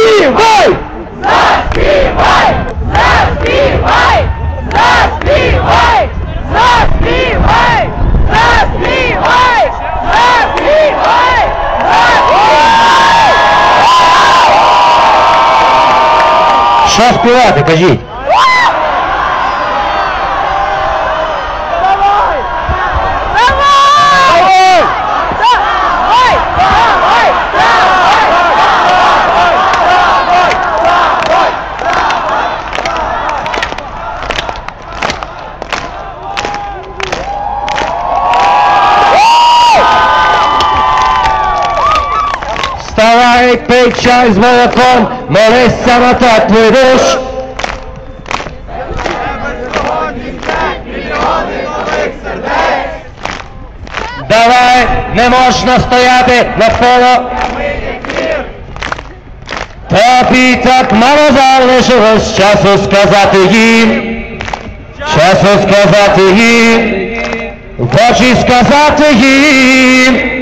Заспівай! Заспівай! Заспівай! Заспівай! Заспівай! Заспівай! Заспівай! Що співати, кажіть? З молоком, молися на теплий душ. Давай, не можна стояти навколо. Тобі так мало залишилось часу сказати їм, часу сказати їм, в очі сказати їм.